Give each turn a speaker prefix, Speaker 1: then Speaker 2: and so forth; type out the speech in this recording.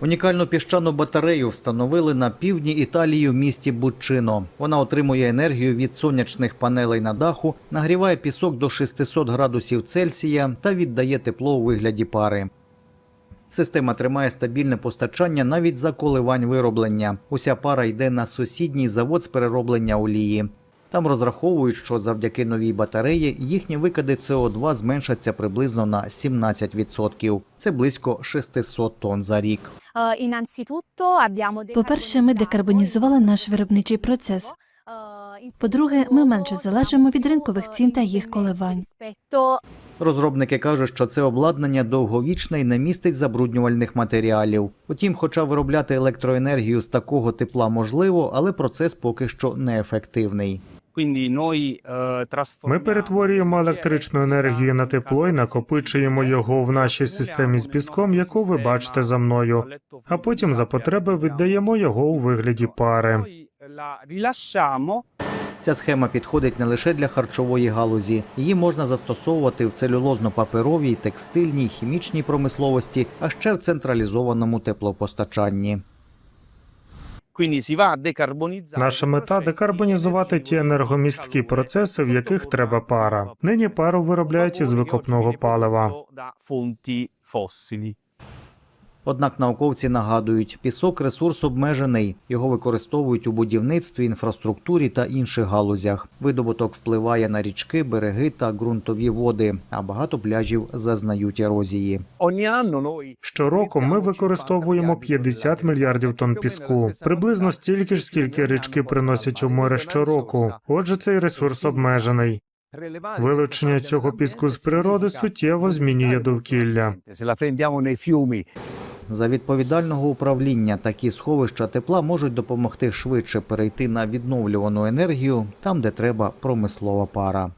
Speaker 1: Унікальну піщану батарею встановили на півдні Італії в місті Бучино. Вона отримує енергію від сонячних панелей на даху, нагріває пісок до 600 градусів Цельсія та віддає тепло у вигляді пари. Система тримає стабільне постачання навіть за коливань вироблення. Уся пара йде на сусідній завод з перероблення олії. Там розраховують, що завдяки новій батареї їхні викиди СО2 зменшаться приблизно на 17%. Це близько 600 тонн за рік.
Speaker 2: Innanzitutto
Speaker 3: По-перше, ми декарбонізували наш виробничий процес. По-друге, ми менше залежимо від ринкових цін та їх коливань.
Speaker 1: Розробники кажуть, що це обладнання довговічне і не містить забруднювальних матеріалів. Утім, хоча виробляти електроенергію з такого тепла можливо, але процес поки що неефективний.
Speaker 4: Ми перетворюємо електричну енергію на тепло і накопичуємо його в нашій системі з піском, яку ви бачите за мною, а потім за потреби віддаємо його у вигляді пари.
Speaker 1: Ця схема підходить не лише для харчової галузі, її можна застосовувати в целюлозно-паперовій, текстильній, хімічній промисловості, а ще в централізованому теплопостачанні.
Speaker 4: Наша мета декарбонізувати ті енергомісткі процеси, в яких треба пара. Нині пару виробляють із викопного палива.
Speaker 1: Однак науковці нагадують, пісок ресурс обмежений. Його використовують у будівництві, інфраструктурі та інших галузях. Видобуток впливає на річки, береги та ґрунтові води, а багато пляжів зазнають ерозії.
Speaker 4: Щороку ми використовуємо 50 мільярдів тонн піску, приблизно стільки ж, скільки річки приносять у море щороку. Отже, цей ресурс обмежений. Вилучення цього піску з природи суттєво змінює довкілля.
Speaker 1: За відповідального управління такі сховища тепла можуть допомогти швидше перейти на відновлювану енергію там, де треба промислова пара.